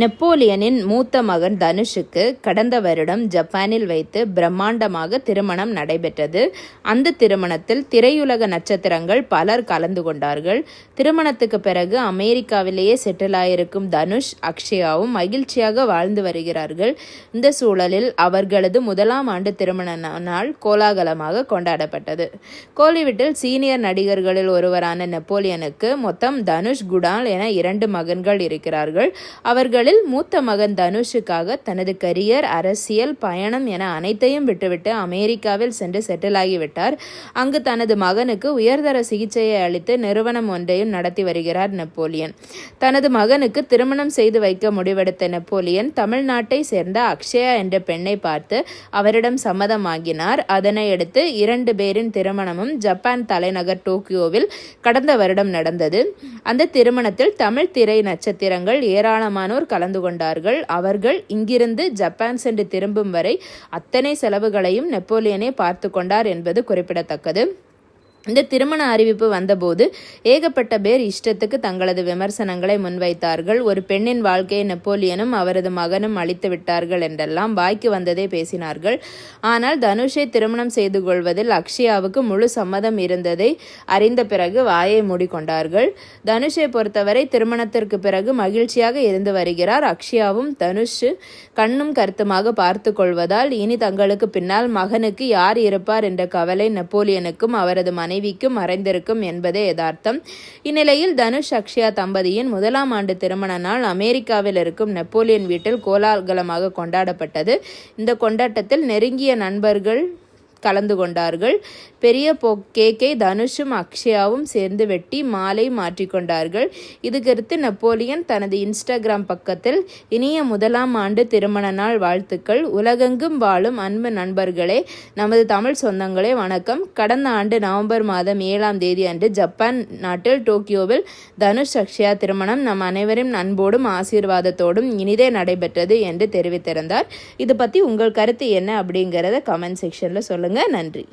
நெப்போலியனின் மூத்த மகன் தனுஷுக்கு கடந்த வருடம் ஜப்பானில் வைத்து பிரம்மாண்டமாக திருமணம் நடைபெற்றது. அந்த திருமணத்தில் திரையுலக நட்சத்திரங்கள் பலர் கலந்து கொண்டார்கள். திருமணத்துக்கு பிறகு அமெரிக்காவிலேயே செட்டில் ஆயிருக்கும் தனுஷ் அக்ஷயாவும் மகிழ்ச்சியாக வாழ்ந்து வருகிறார்கள். இந்த சூழலில் அவர்களது முதலாம் ஆண்டு திருமண நாள் கோலாகலமாக கொண்டாடப்பட்டது. கோலிவுட்டில் சீனியர் நடிகர்களில் ஒருவரான நெப்போலியனுக்கு மொத்தம் தனுஷ் குடால் என இரண்டு மகன்கள் இருக்கிறார்கள். அவர்கள் இவர்களில் மூத்த மகன் தனுஷுக்காக தனது கரியர் அரசியல் பயணம் என அனைத்தையும் விட்டுவிட்டு அமெரிக்காவில் சென்று செட்டில் ஆகிவிட்டார். அங்கு தனது மகனுக்கு உயர்தர சிகிச்சையை அளித்து நிறுவனம் ஒன்றையும் நடத்தி வருகிறார் நெப்போலியன். தனது மகனுக்கு திருமணம் செய்து வைக்க முடிவெடுத்த நெப்போலியன் தமிழ்நாட்டை சேர்ந்த அக்ஷயா என்ற பெண்ணை பார்த்து அவரிடம் சம்மதமாகினார். அதனை அடுத்து இரண்டு பேரின் திருமணமும் ஜப்பான் தலைநகர் டோக்கியோவில் கடந்த வருடம் நடந்தது. அந்த திருமணத்தில் தமிழ் திரை நட்சத்திரங்கள் ஏராளமானோர் கலந்து கொண்டார்கள். அவர்கள் இங்கிருந்து ஜப்பான் சென்று திரும்பும் வரை அத்தனை செலவுகளையும் நெப்போலியனே பார்த்து கொண்டார் என்பது குறிப்பிடத்தக்கது. இந்த திருமண அறிவிப்பு வந்தபோது ஏகப்பட்ட பேர் இஷ்டத்துக்கு தங்களது விமர்சனங்களை முன்வைத்தார்கள். ஒரு பெண்ணின் வாழ்க்கையை நெப்போலியனும் அவரது மகனும் அழித்து விட்டார்கள் என்றெல்லாம் வாய்க்கு வந்ததே பேசினார்கள். ஆனால் தனுஷை திருமணம் செய்து கொள்வதில் அக்ஷயாவுக்கு முழு சம்மதம் இருந்ததை அறிந்த பிறகு வாயை மூடிக்கொண்டார்கள். தனுஷை பொறுத்தவரை திருமணத்திற்கு பிறகு மகிழ்ச்சியாக இருந்து வருகிறார் அக்ஷயாவும் தனுஷ் கண்ணும் கருத்துமாக பார்த்து கொள்வதால் இனி தங்களுக்கு பின்னால் மகனுக்கு யார் இருப்பார் என்ற கவலை நெப்போலியனுக்கும் அவரது மனை மனைவிக்கு மறைந்திருக்கும் என்பதே யதார்த்தம். இந்நிலையில் தனுஷ் அக்ஷயா தம்பதியின் முதலாம் ஆண்டு திருமண நாள் அமெரிக்காவில் இருக்கும் நெப்போலியன் வீட்டில் கோலாகலமாக கொண்டாடப்பட்டது. இந்த கொண்டாட்டத்தில் நெருங்கிய நண்பர்கள் கலந்து கொண்டார்கள். பெரிய பொ கேக்கை தனுஷும் அக்ஷயாவும் சேர்ந்து வெட்டி மாலை மாற்றிக்கொண்டார்கள் இது நெப்போலியன் தனது இன்ஸ்டாகிராம் பக்கத்தில் இனிய முதலாம் ஆண்டு திருமண நாள் வாழ்த்துக்கள். உலகெங்கும் வாழும் அன்பு நண்பர்களே நமது தமிழ் சொந்தங்களே வணக்கம். கடந்த ஆண்டு நவம்பர் மாதம் ஏழாம் தேதி அன்று ஜப்பான் நாட்டில் டோக்கியோவில் தனுஷ் அக்ஷயா திருமணம் நம் அனைவரும் அன்போடும் ஆசீர்வாதத்தோடும் இனிதே நடைபெற்றது என்று தெரிவித்திருந்தார். இது பற்றி உங்கள் கருத்து என்ன அப்படிங்கிறத கமெண்ட் செக்ஷனில் சொல்லுங்கள் நன்றி.